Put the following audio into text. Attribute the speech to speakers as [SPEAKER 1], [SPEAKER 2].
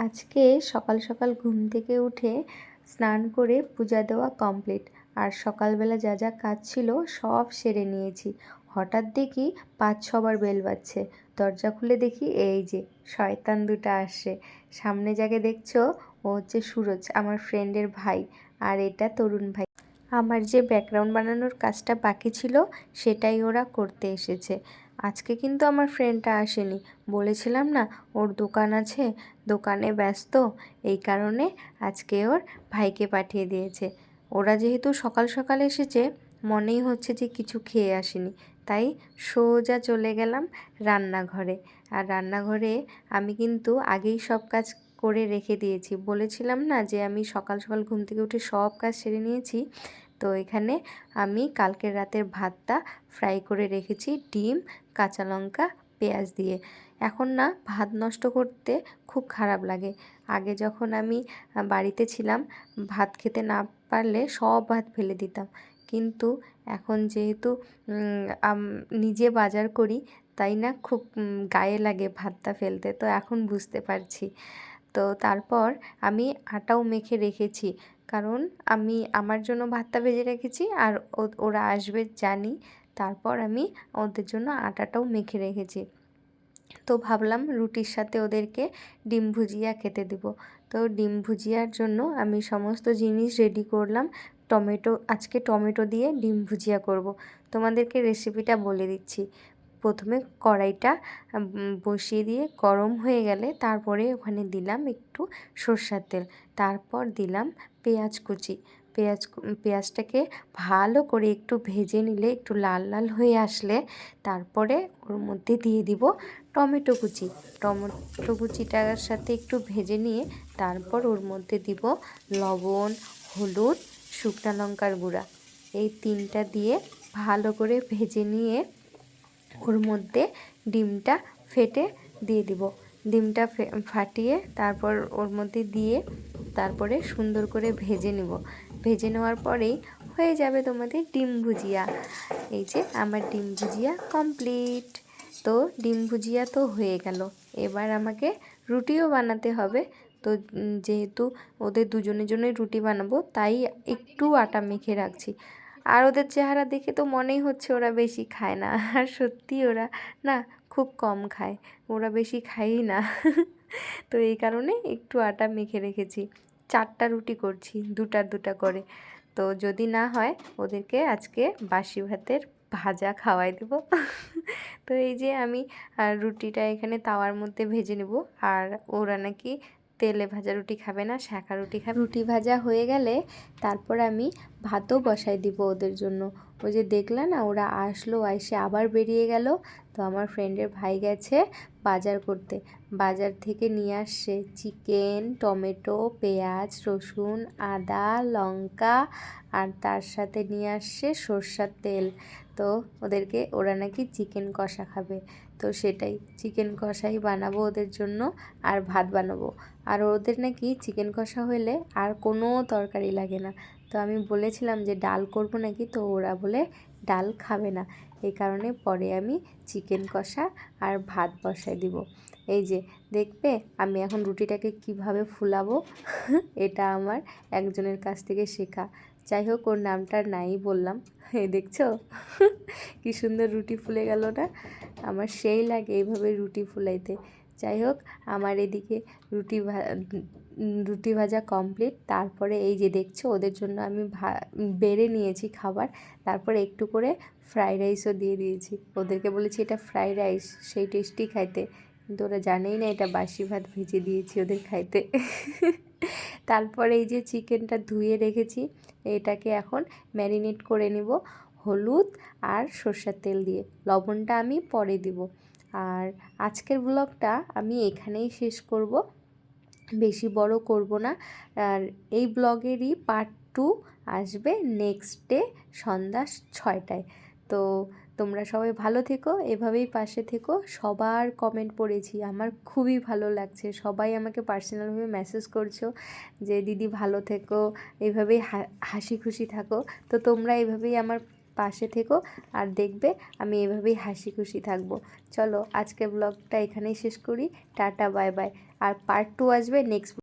[SPEAKER 1] আজকে সকাল সকাল ঘুম থেকে উঠে স্নান করে পূজা দেওয়া কমপ্লিট। আর সকালবেলা যা যা কাজ ছিল সব সেরে নিয়েছি। হঠাৎ দেখি পাঁচ ছবার বেল বাজছে। দরজা খুলে দেখি এই যে, শয়তান দুটা আসছে। সামনে যাকে দেখছ, ও হচ্ছে সুরজ, আমার ফ্রেন্ডের ভাই। আর এটা তরুণ ভাই। আমার যে ব্যাকগ্রাউন্ড বানানোর কাজটা বাকি ছিল, সেটাই ওরা করতে এসেছে। আজকে কিন্তু আমার ফ্রেন্ডটা আসেনি। বলেছিলাম না, ওর দোকান আছে, দোকানে ব্যস্ত, এই কারণে আজকে ওর ভাইকে পাঠিয়ে দিয়েছে। ওরা যেহেতু সকাল সকাল এসেছে, মনেই হচ্ছে যে কিছু খেয়ে আসেনি। তাই সোজা চলে গেলাম রান্নাঘরে। আর রান্নাঘরে আমি কিন্তু আগেই সব কাজ করে রেখে দিয়েছি। বলেছিলাম না যে আমি সকাল সকাল ঘুম থেকে উঠে সব কাজ সেরে নিয়েছি। তো এখানে আমি কালকের রাতের ভাতটা ফ্রাই করে রেখেছি ডিম, কাঁচা লঙ্কা, পেঁয়াজ দিয়ে। এখন না ভাত নষ্ট করতে খুব খারাপ লাগে। আগে যখন আমি বাড়িতে ছিলাম, ভাত খেতে না পারলে সব ভাত ফেলে দিতাম। কিন্তু এখন যেহেতু নিজে বাজার করি, তাই না খুব গায়ে লাগে ভাতটা ফেলতে, তো এখন বুঝতে পারছি। তো তারপর আমি আটাও মেখে রেখেছি। কারণ আমি, আমার জন্য ভাতটা ভেজে রেখেছি আর ওরা আসবে জানি। তারপর আমি ওদের জন্য আটাটাও মেখে রেখেছি। তো ভাবলাম রুটির সাথে ওদেরকে ডিম ভুজিয়া খেতে দেব। তো ডিম ভুজিয়ার জন্য আমি সমস্ত জিনিস রেডি করলাম। টমেটো, আজকে টমেটো দিয়ে ডিম ভুজিয়া করব। তোমাদেরকে রেসিপিটা বলে দিচ্ছি। প্রথমে কড়াইটা বসিয়ে দিয়ে গরম হয়ে গেলে তারপরে ওখানে দিলাম একটু সর্ষার তেল। তারপর দিলাম পেঁয়াজ কুচি। পেঁয়াজ পেঁয়াজটাকে ভালো করে একটু ভেজে নিলে একটু লাল লাল হয়ে আসলে তারপরে ওর মধ্যে দিয়ে দিব টমেটো কুচি। টমেটো কুচিটার সাথে একটু ভেজে নিয়ে তারপর ওর মধ্যে দিব লবণ, হলুদ, শুকনা লঙ্কার গুঁড়া। এই তিনটা দিয়ে ভালো করে ভেজে নিয়ে ওর মধ্যে ডিমটা ফেটে দিয়ে দিব। ডিমটা ফাটিয়ে তারপর ওর মধ্যে দিয়ে তারপরে সুন্দর করে ভেজে নেব। ভেজে নেওয়ার পরেই হয়ে যাবে তোমাদের ডিম ভুজিয়া। এই যে আমার ডিম ভুজিয়া কমপ্লিট। তো ডিম ভুজিয়া তো হয়ে গেল। এবার আমাকে রুটিও বানাতে হবে। তো যেহেতু ওদের দুজনের জন্যই রুটি বানাবো, তাই একটু আটা মেখে রাখছি। আর ওদের চেহারা দেখে তো মনেই হচ্ছে ওরা বেশি খায় না। আর সত্যি ওরা না খুব কম খায়। ওরা বেশি খায়ই না। তো এই কারণে একটু আটা মেখে রেখেছি। চারটা রুটি করছি দুটা দুটা করে। তো যদি না হয় ওদেরকে আজকে বাসি ভাতের ভাজা খাওয়াই দেবো। তো এই যে আমি রুটিটা এখানে তাওয়ার মধ্যে ভেজে নেব। আর ওরা নাকি তেলে ভাজা রুটি খাবে না, শাঁখা রুটি খাবে। রুটি ভাজা হয়ে গেলে তারপর আমি ভাতও বসাই দিব ওদের জন্য। ওই যে দেখলে না, ওরা আসলো, এসে আবার বেরিয়ে গেল। তো আমার ফ্রেন্ডের ভাই গেছে বাজার করতে। বাজার থেকে নিয়ে আসছে চিকেন, টমেটো, পেঁয়াজ, রসুন, আদা, লঙ্কা আর তার সাথে নিয়ে আসছে সর্ষার তেল। তো ওদেরকে, ওরা নাকি চিকেন কষা খাবে। তো সেটাই। চিকেন কষাই বানাবো ওদের জন্য আর ভাত বানাবো। আর ওদের নাকি চিকেন কষা হলে আর কোনো তরকারি লাগে না। তো আমি বলেছিলাম যে ডাল করব নাকি, তো ওরা বলে ডাল খাবে না। এই কারণে পরে আমি চিকেন কষা আর ভাত বসাই দিব। এই যে, দেখবে আমি এখন রুটিটাকে কীভাবে ফুলাবো, এটা আমার একজনের কাছ থেকে শেখা। যাই হোক, ওর নামটা নাই বললাম। এই দেখছ? কি সুন্দর রুটি ফুলে গেল না? আমার সেই লাগে এইভাবে রুটি ফুলাইতে। যাই হোক, আমার এদিকে রুটি ভা, রুটি ভাজা কমপ্লিট। তারপরে এই যে দেখছ, ওদের জন্য আমি ভা, বেড়ে নিয়েছি খাবার। তারপরে একটু করে ফ্রাইড রাইসও দিয়ে দিয়েছি। ওদেরকে বলেছি, এটা ফ্রাইড রাইস, সেই টেস্টি খাইতে। কিন্তু ওরা জানেই না, এটা বাসি ভাত ভেজে দিয়েছি ওদের খাইতে। তারপরে এই যে চিকেনটা ধুয়ে রেখেছি, এটাকে এখন ম্যারিনেট করে নিব হলুদ আর সর্ষের তেল দিয়ে। লবণটা আমি পরে দিব। আর আজকের ব্লগটা আমি এখানেই শেষ করব। বেশি বড় করব না। আর এই ব্লগেরই পার্ট টু আসবে নেক্সট ডে সন্ধ্যা ছয়টায়। তো তোমরা সবাই ভালো থেকো, এভাবেই পাশে থেকো। সবার কমেন্ট পড়েছি, আমার খুবই ভালো লাগছে। সবাই আমাকে পার্সোনালভাবে মেসেজ করছ যে, দিদি ভালো থেকো এইভাবেই হাসি খুশি থাকো। তো তোমরা এভাবেই আমার পাশে থেকো আর দেখবে আমি এভাবেই হাসি খুশি থাকব। চলো আজকে ব্লগটা এখানেই শেষ করি। টাটা বাই বাই আর পার্ট টু আসবে নেক্সট